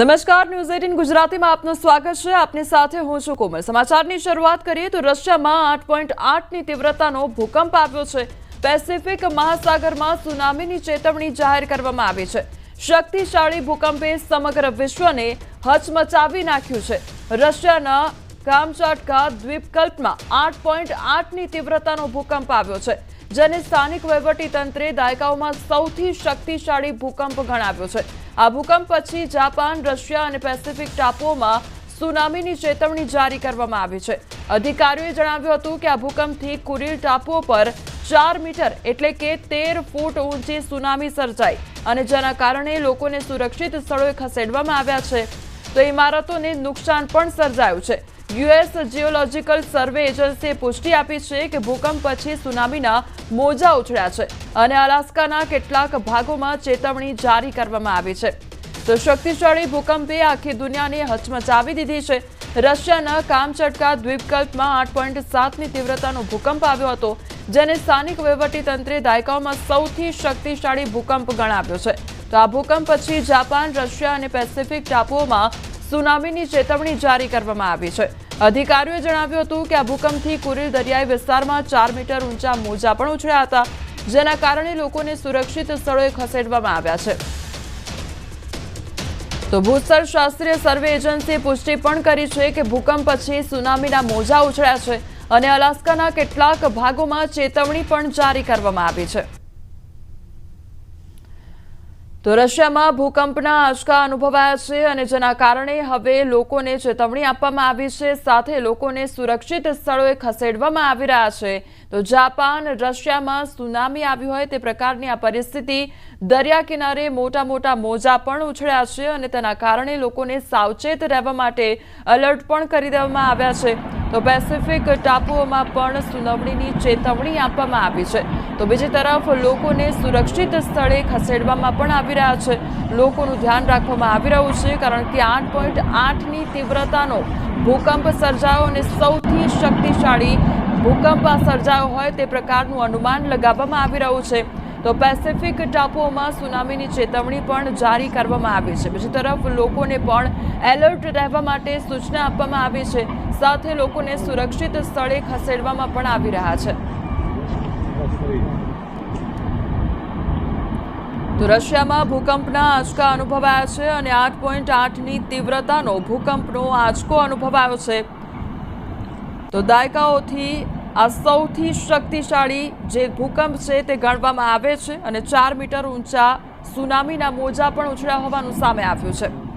નમસ્કાર, news eighteen ગુજરાતીમાં આપનું સ્વાગત છે. આપની સાથે હું છું કોમલ. સમાચારની શરૂઆત કરીએ તો રશિયામાં આઠ પોઈન્ટ આઠની તીવ્રતાનો ભૂકંપ આવ્યો છે. પેસિફિક મહાસાગરમાં સુનામીની ચેતવણી જાહેર કરવામાં આવી છે. શક્તિશાળી ભૂકંપે સમગ્ર વિશ્વને હચમચાવી નાખ્યું છે. રશિયાના કામચાટકા દ્વીપકલ્પમાં આઠ પોઈન્ટ આઠની તીવ્રતાનો ભૂકંપ આવ્યો છે. જેને સ્થાનિક વહીવટીતંત્રે દાયકાઓમાં સૌથી શક્તિશાળી ભૂકંપ ગણાવ્યો છે. આ ભૂકંપ પછી જાપાન, રશિયા અને પેસિફિક ટાપુઓમાં સુનામીની ચેતવણી જારી કરવામાં આવી છે. અધિકારીઓએ જણાવ્યું હતું કે આ ભૂકંપથી કુરીલ ટાપુઓ પર ચાર મીટર એટલે કે તેર ફૂટ ઊંચી સુનામી સર્જાઈ અને જેના કારણે લોકોને સુરક્ષિત સ્થળોએ ખસેડવામાં આવ્યા છે. તો ઇમારતોને નુકસાન પણ સર્જાયું છે. યુએસ જીઓલોજીકલ સર્વે એજન્સીએ પુષ્ટિ આપી છે કે ભૂકંપ પછી સુનામીના મોજા ઉછળ્યા છે અને અલાસ્કાના કેટલાક ભાગોમાં ચેતવણી જારી કરવામાં આવી છે. તો શક્તિશાળી ભૂકંપે આખી દુનિયાને હચમચાવી દીધી છે. રશિયાના કામચટકા દ્વીપકલ્પમાં આઠ પોઈન્ટ સાતની તીવ્રતાનો ભૂકંપ આવ્યો હતો, જેને સ્થાનિક વહીવટીતંત્રે દાયકાઓમાં સૌથી શક્તિશાળી ભૂકંપ ગણાવ્યો છે. તો આ ભૂકંપ પછી જાપાન, રશિયા અને પેસિફિક ટાપુઓમાં સુનામીની ચેતવણી જારી કરવામાં આવી છે. અધિકારીઓએ જણાવ્યું હતું કે આ ભૂકંપથી કુરીલ દરિયાઈ વિસ્તારમાં ચાર મીટર ઊંચા મોજા પણ ઉછળ્યા હતા, જેના કારણે લોકોને સુરક્ષિત સ્થળોએ ખસેડવામાં આવ્યા છે. તો ભૂસ્તર શાસ્ત્રીય સર્વે એજન્સીએ પુષ્ટિ પણ કરી છે કે ભૂકંપ પછી સુનામીના મોજા ઉછળ્યા છે અને અલાસ્કાના કેટલાક ભાગોમાં ચેતવણી પણ જારી કરવામાં આવી છે. તો રશિયામાં ભૂકંપના આંચકા અનુભવાયા છે અને જેના કારણે હવે લોકોને ચેતવણી આપવામાં આવી છે. સાથે લોકોને સુરક્ષિત સ્થળોએ ખસેડવામાં આવી રહ્યા છે. તો જાપાન રશિયામાં સુનામી આવી હોય તે પ્રકારની આ પરિસ્થિતિ. દરિયા કિનારે મોટા મોટા મોજા પણ ઉછળ્યા છે અને તેના કારણે લોકોને સાવચેત રહેવા માટે અલર્ટ પણ કરી દેવામાં આવ્યા છે. તો પેસિફિક ટાપુઓમાં પણ સુનાવણીની ચેતવણી આપવામાં આવી છે. તો બીજી તરફ લોકોને સુરક્ષિત સ્થળે ખસેડવામાં પણ આવી રહ્યા છે. લોકોનું ધ્યાન રાખવામાં આવી રહ્યું છે કારણ કે આઠ પોઈન્ટ આઠની તીવ્રતાનો ભૂકંપ સર્જાયો અને સૌથી શક્તિશાળી ભૂકંપ સર્જાયો હોય તે પ્રકારનું અનુમાન લગાવવામાં આવી રહ્યું છે. તો પેસિફિક ટાપુઓમાં સુનામીની ચેતવણી પણ જારી કરવામાં આવી છે. બીજી તરફ, લોકોને પણ એલર્ટ રહેવા માટે સૂચના આપવામાં આવી છે. સાથે લોકોને સુરક્ષિત સ્થળે ખસેડવામાં પણ આવી રહ્યા છે. તો રશિયામાં ભૂકંપના આંચકા અનુભવાયા છે અને આઠ પોઈન્ટ આઠની તીવ્રતાનો ભૂકંપનો આંચકો અનુભવાયો છે. તો દાયકાઓથી આ સૌથી શક્તિશાળી જે ભૂકંપ છે તે ગણવામાં આવે છે અને ચાર મીટર ઊંચા સુનામીના મોજા પણ ઉછળ્યા હોવાનું સામે આવ્યું છે.